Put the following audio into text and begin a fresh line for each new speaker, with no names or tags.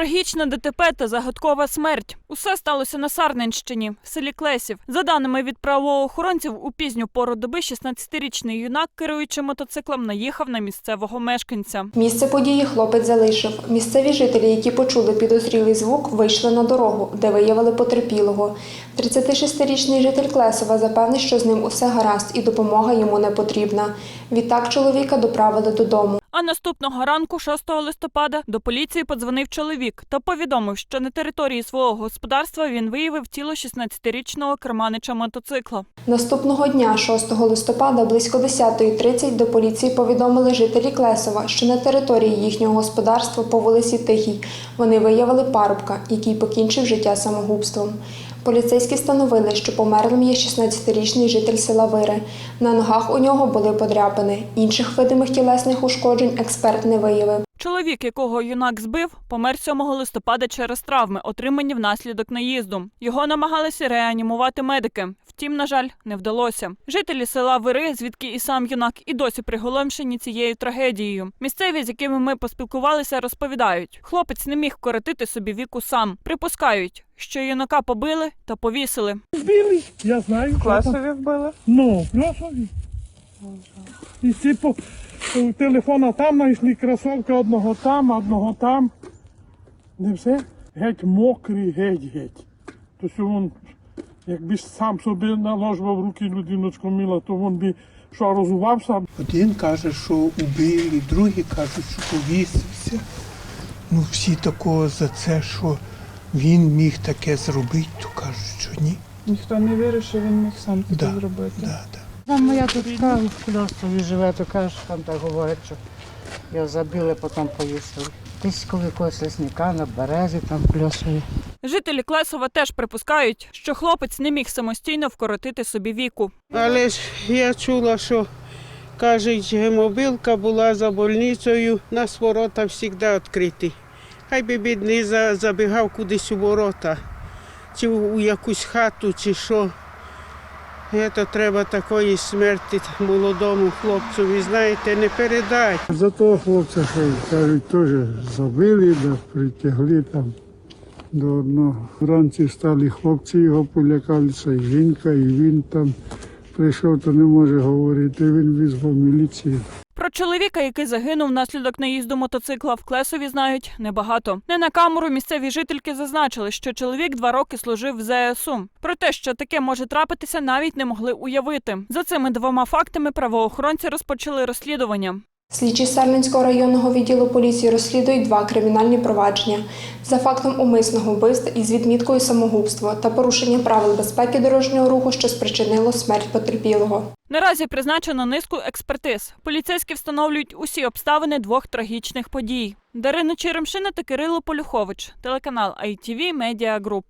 Трагічне ДТП та загадкова смерть. Усе сталося на Сарненщині, в селі Клесів. За даними від правоохоронців, у пізню пору доби 16-річний юнак, керуючи мотоциклом, наїхав на місцевого мешканця.
Місце події хлопець залишив. Місцеві жителі, які почули підозрілий звук, вийшли на дорогу, де виявили потерпілого. 36-річний житель Клесова запевнив, що з ним усе гаразд і допомога йому не потрібна. Відтак чоловіка доправили додому.
А наступного ранку, 6 листопада, до поліції подзвонив чоловік та повідомив, що на території свого господарства він виявив тіло 16-річного керманича мотоцикла.
Наступного дня, 6 листопада, близько 10.30 до поліції повідомили жителі Клесова, що на території їхнього господарства по вулиці Тихій вони виявили парубка, який покінчив життя самогубством. Поліцейські встановили, що померлим є 16-річний житель села Вири. На ногах у нього були подряпини. Інших видимих тілесних ушкоджень експерт не виявив.
Чоловік, якого юнак збив, помер 7 листопада через травми, отримані внаслідок наїзду. Його намагалися реанімувати медики. Втім, на жаль, не вдалося. Жителі села Вири, звідки і сам юнак, і досі приголомшені цією трагедією. Місцеві, з якими ми поспілкувалися, розповідають, хлопець не міг коротити собі віку сам. Припускають, що юнака побили та повісили.
Вбили, я знаю.
Класові вбили?
Ну, класові. І всі по у телефона там знайшли кросовки одного там, одного там. Не все? Геть мокрий, геть, геть. То що він, якби сам собі наложував руки людиночку мила, то він би що розувався.
Один каже, що убили, другий кажуть, що повісився. Ну, всі такого за це, що він міг таке зробити, то кажуть, що ні.
Ніхто не вірить, що він міг сам таке
Да,
зробити.
Да, да.
Там моя дочка в Клястові живе, то каже, там так говорять, що я забила, потім повісили. Десь коли якогось лісника на березі там в.
Жителі Клесова теж припускають, що хлопець не міг самостійно вкоротити собі віку.
Але ж я чула, що кажуть, мобілка була за больницею, нас ворота завжди відкриті. Хай би бідний забігав кудись у ворота, чи у якусь хату, чи що. Це треба такої смерті молодому хлопцю, ви знаєте, не передати.
За того хлопця, що кажуть, теж забили, да притягли там до одного. Вранці стали хлопці, його полякалися, і жінка, і він там прийшов, то не може говорити. Він визвав міліцію.
Чоловіка, який загинув внаслідок наїзду мотоцикла в Клесові, знають небагато. Не на камеру місцеві жительки зазначили, що чоловік два роки служив в ЗСУ. Про те, що таке може трапитися, навіть не могли уявити. За цими двома фактами правоохоронці розпочали розслідування.
Слідчі Сарненського районного відділу поліції розслідують два кримінальні провадження за фактом умисного вбивства із відміткою самогубства та порушення правил безпеки дорожнього руху, що спричинило смерть потерпілого.
Наразі призначено низку експертиз. Поліцейські встановлюють усі обставини двох трагічних подій. Дарина Черемшина та Кирило Полюхович, телеканал ITV Media Group.